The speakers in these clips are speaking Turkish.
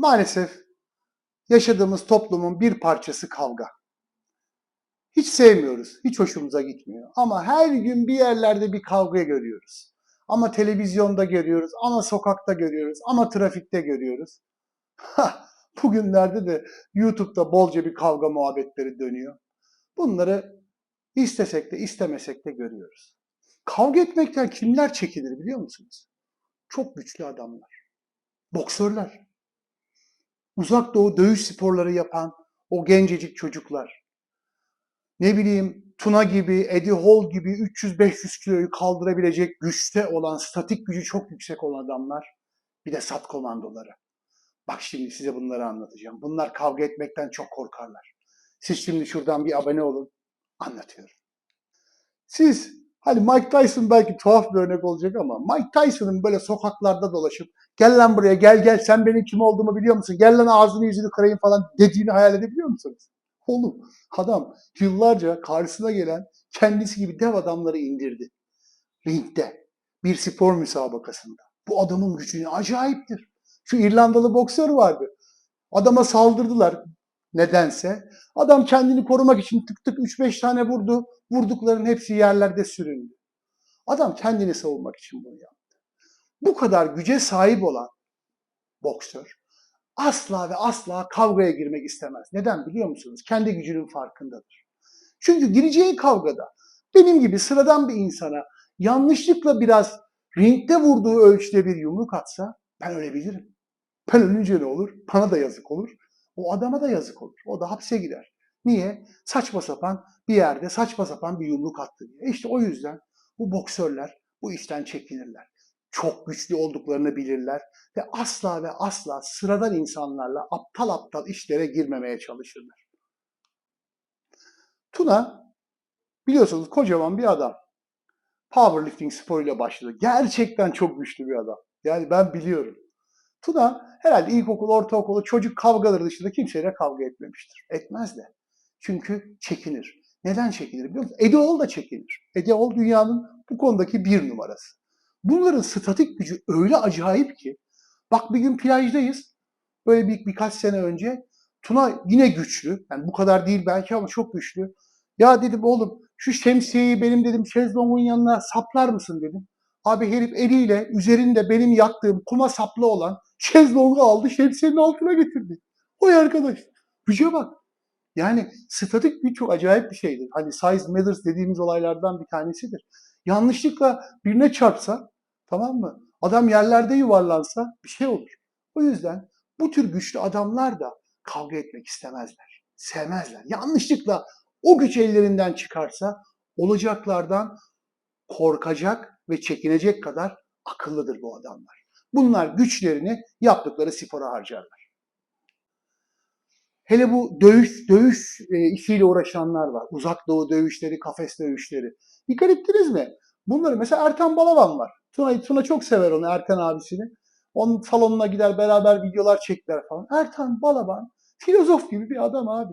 Maalesef yaşadığımız toplumun bir parçası kavga. Hiç sevmiyoruz, hiç hoşumuza gitmiyor. Ama her gün bir yerlerde bir kavga görüyoruz. Ama televizyonda görüyoruz, ama sokakta görüyoruz, ama trafikte görüyoruz. Bugünlerde de YouTube'da bolca bir kavga muhabbetleri dönüyor. Bunları istesek de istemesek de görüyoruz. Kavga etmekten kimler çekilir biliyor musunuz? Çok güçlü adamlar. Boksörler. Uzak doğu dövüş sporları yapan o gencecik çocuklar. Ne bileyim Tuna gibi, Eddie Hall gibi 300-500 kiloyu kaldırabilecek güçte olan, statik gücü çok yüksek olan adamlar. Bir de sat komandoları. Bak şimdi size bunları anlatacağım. Bunlar kavga etmekten çok korkarlar. Siz şimdi şuradan bir abone olun. Anlatıyorum. Siz hani Mike Tyson belki tuhaf bir örnek olacak ama Mike Tyson'ın böyle sokaklarda dolaşıp gel lan buraya gel gel sen benim kim olduğumu biliyor musun? Gel lan ağzını yüzünü kırayım falan dediğini hayal edebiliyor musunuz? Oğlum adam yıllarca karşısına gelen kendisi gibi dev adamları indirdi. Ringde bir spor müsabakasında. Bu adamın gücü acayiptir. Şu İrlandalı boksör vardı. Adama saldırdılar nedense. Adam kendini korumak için tık tık 3-5 tane vurdu. Vurdukların hepsi yerlerde süründü. Adam kendini savunmak için bunu yaptı. Bu kadar güce sahip olan boksör asla ve asla kavgaya girmek istemez. Neden biliyor musunuz? Kendi gücünün farkındadır. Çünkü gireceği kavgada benim gibi sıradan bir insana yanlışlıkla biraz ringde vurduğu ölçüde bir yumruk atsa ben ölebilirim. Ben ölünce ne olur? Bana da yazık olur. O adama da yazık olur. O da hapse girer. Niye? Saçma sapan bir yerde saçma sapan bir yumruk attı diye. İşte o yüzden bu boksörler bu işten çekinirler. Çok güçlü olduklarını bilirler ve asla ve asla sıradan insanlarla aptal aptal işlere girmemeye çalışırlar. Tuna biliyorsunuz kocaman bir adam. Powerlifting sporuyla başladı. Gerçekten çok güçlü bir adam. Yani ben biliyorum. Tuna herhalde ilkokul, ortaokulu, çocuk kavgaları dışında kimseyle kavga etmemiştir. Etmez de. Çünkü çekinir. Neden çekinir biliyor musun? Hall da çekinir. Hall dünyanın bu konudaki bir numarası. Bunların statik gücü öyle acayip ki bak bir gün plajdayız. Böyle bir, birkaç sene önce Tuna yine güçlü. Yani bu kadar değil belki ama çok güçlü. Ya dedim oğlum şu şemsiyeyi benim dedim şezlongun yanına saplar mısın dedim. Abi herif eliyle üzerinde benim yattığım kuma saplı olan şezlongu aldı şemsiyenin altına getirdi. Oy arkadaş güce bak. Yani statik güç çok acayip bir şeydir. Hani size matters dediğimiz olaylardan bir tanesidir. Yanlışlıkla birine çarpsa tamam mı? Adam yerlerde yuvarlansa bir şey olur. O yüzden bu tür güçlü adamlar da kavga etmek istemezler. Sevmezler. Yanlışlıkla o güç ellerinden çıkarsa olacaklardan korkacak ve çekinecek kadar akıllıdır bu adamlar. Bunlar güçlerini yaptıkları spora harcarlar. Hele bu dövüş dövüş e, işiyle uğraşanlar var. Uzak doğu dövüşleri, kafes dövüşleri. Dikkat ettiniz mi? Bunları mesela Ertan Balaban var. Tuna, Tuna çok sever onu Ertan abisini. Onun salonuna gider beraber videolar çektiler falan. Ertan Balaban filozof gibi bir adam abi.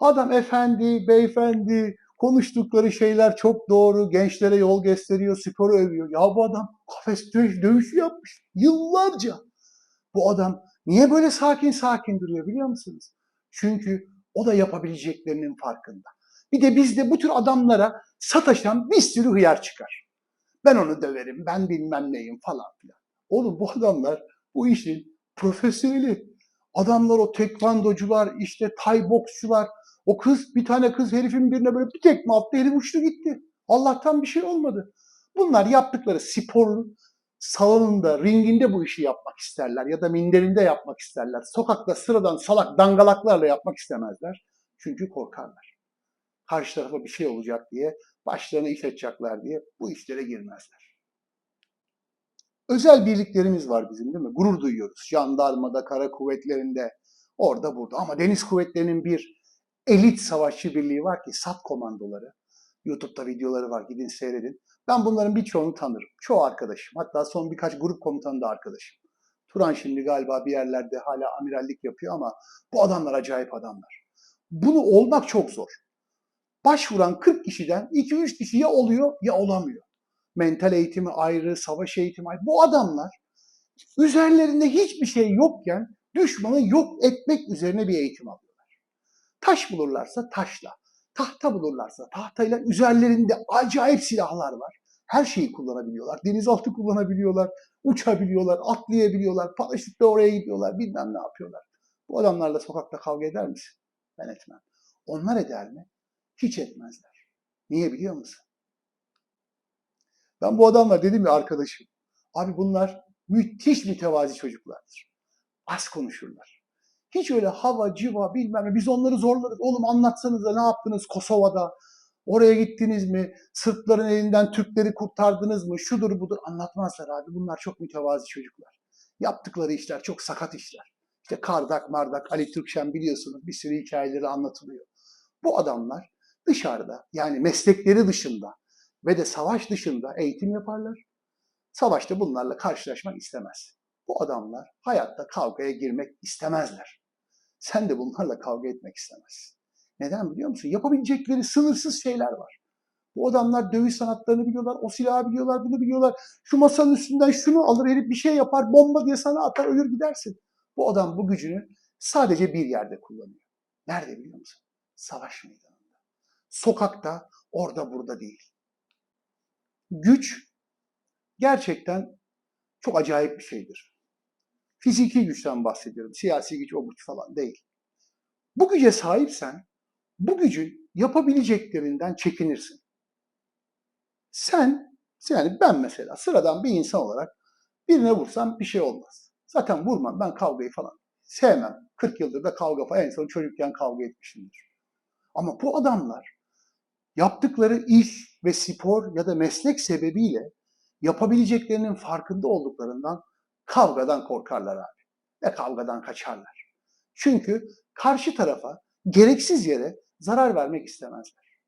Adam efendi, beyefendi, konuştukları şeyler çok doğru, gençlere yol gösteriyor, sporu övüyor. Ya bu adam kafes dövüş, dövüşü yapmış yıllarca. Bu adam niye böyle sakin sakin duruyor biliyor musunuz? Çünkü o da yapabileceklerinin farkında. Bir de bizde bu tür adamlara sataşan bir sürü hıyar çıkar. Ben onu döverim, ben bilmem neyim falan filan. Oğlum bu adamlar bu işin profesyoneli. Adamlar o tekvandocular, işte tay boksçular. O kız, bir tane kız herifin birine böyle bir tekme attı, herif uçtu gitti. Allah'tan bir şey olmadı. Bunlar yaptıkları sporun salonunda, ringinde bu işi yapmak isterler ya da minderinde yapmak isterler. Sokakta sıradan salak dangalaklarla yapmak istemezler. Çünkü korkarlar. Karşı tarafa bir şey olacak diye, başlarına iş açacaklar diye bu işlere girmezler. Özel birliklerimiz var bizim değil mi? Gurur duyuyoruz. Jandarmada, kara kuvvetlerinde, orada burada. Ama deniz kuvvetlerinin bir elit savaşçı birliği var ki SAT komandoları. YouTube'da videoları var gidin seyredin. Ben bunların birçoğunu tanırım. Çoğu arkadaşım. Hatta son birkaç grup komutanı da arkadaşım. Turan şimdi galiba bir yerlerde hala amirallik yapıyor ama bu adamlar acayip adamlar. Bunu olmak çok zor. Başvuran 40 kişiden 2-3 kişi ya oluyor ya olamıyor. Mental eğitimi ayrı, savaş eğitimi ayrı. Bu adamlar üzerlerinde hiçbir şey yokken düşmanı yok etmek üzerine bir eğitim alıyorlar. Taş bulurlarsa taşla, tahta bulurlarsa tahtayla üzerlerinde acayip silahlar var. Her şeyi kullanabiliyorlar. Denizaltı kullanabiliyorlar, uçabiliyorlar, atlayabiliyorlar, paraşütle oraya gidiyorlar, bilmem ne yapıyorlar. Bu adamlarla sokakta kavga eder misin? Ben etmem. Onlar eder mi? Hiç etmezler. Niye biliyor musun? Ben bu adamla dedim ya arkadaşım. Abi bunlar müthiş mütevazi çocuklardır. Az konuşurlar. Hiç öyle hava, civa bilmem ne. Biz onları zorlarız. Oğlum anlatsanıza ne yaptınız Kosova'da? Oraya gittiniz mi? Sırpların elinden Türkleri kurtardınız mı? Şudur budur anlatmazlar abi. Bunlar çok mütevazi çocuklar. Yaptıkları işler çok sakat işler. İşte Kardak, Mardak, Ali Türkşen biliyorsunuz bir sürü hikayeleri anlatılıyor. Bu adamlar dışarıda yani meslekleri dışında ve de savaş dışında eğitim yaparlar. Savaşta bunlarla karşılaşmak istemez. Bu adamlar hayatta kavgaya girmek istemezler. Sen de bunlarla kavga etmek istemezsin. Neden biliyor musun? Yapabilecekleri sınırsız şeyler var. Bu adamlar dövüş sanatlarını biliyorlar, o silahı biliyorlar, bunu biliyorlar. Şu masanın üstünden şunu alır, herif bir şey yapar, bomba diye sana atar, ölür gidersin. Bu adam bu gücünü sadece bir yerde kullanıyor. Nerede biliyor musun? Savaş meydanında. Sokakta, orada burada değil. Güç gerçekten çok acayip bir şeydir. Fiziki güçten bahsediyorum. Siyasi güç, o güç falan değil. Bu güce sahipsen, bu gücün yapabileceklerinden çekinirsin. Sen, yani ben mesela sıradan bir insan olarak birine vursam bir şey olmaz. Zaten vurmam, ben kavgayı falan sevmem. 40 yıldır da kavga falan, en son çocukken kavga etmişimdir. Ama bu adamlar yaptıkları iş ve spor ya da meslek sebebiyle yapabileceklerinin farkında olduklarından kavgadan korkarlar abi. Ve kavgadan kaçarlar. Çünkü karşı tarafa gereksiz yere zarar vermek istemezler.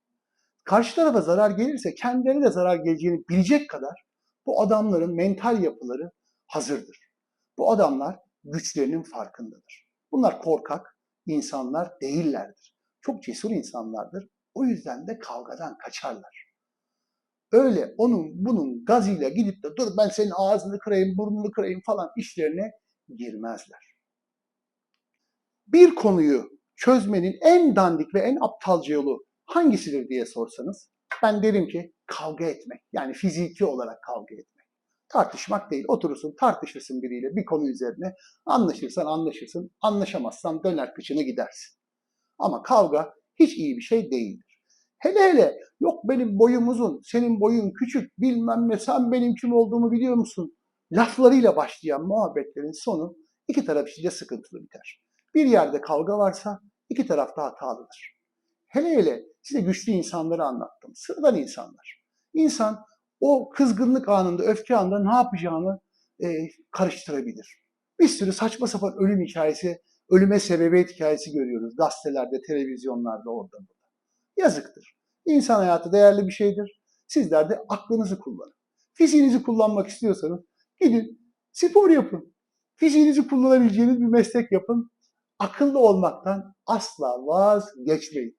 Karşı tarafa zarar gelirse kendilerine de zarar geleceğini bilecek kadar bu adamların mental yapıları hazırdır. Bu adamlar güçlerinin farkındadır. Bunlar korkak insanlar değillerdir. Çok cesur insanlardır. O yüzden de kavgadan kaçarlar. Öyle onun bunun gazıyla gidip de dur ben senin ağzını kırayım, burnunu kırayım falan işlerine girmezler. Bir konuyu çözmenin en dandik ve en aptalca yolu hangisidir diye sorsanız ben derim ki kavga etmek. Yani fiziki olarak kavga etmek. Tartışmak değil. Oturursun tartışırsın biriyle bir konu üzerine. Anlaşırsan anlaşırsın. Anlaşamazsan döner kıçını gidersin. Ama kavga hiç iyi bir şey değildir. Hele hele yok benim boyum uzun, senin boyun küçük, bilmem ne, sen benim kim olduğumu biliyor musun? Laflarıyla başlayan muhabbetlerin sonu iki taraf için de sıkıntılı biter. Bir yerde kavga varsa iki taraf da hatalıdır. Hele hele size güçlü insanları anlattım. Sıradan insanlar. İnsan o kızgınlık anında, öfke anında ne yapacağını e, karıştırabilir. Bir sürü saçma sapan ölüm hikayesi, ölüme sebebiyet hikayesi görüyoruz. Gazetelerde, televizyonlarda, orada burada. Yazıktır. İnsan hayatı değerli bir şeydir. Sizler de aklınızı kullanın. Fiziğinizi kullanmak istiyorsanız gidin spor yapın. Fiziğinizi kullanabileceğiniz bir meslek yapın. Akıllı olmaktan asla vazgeçmeyin.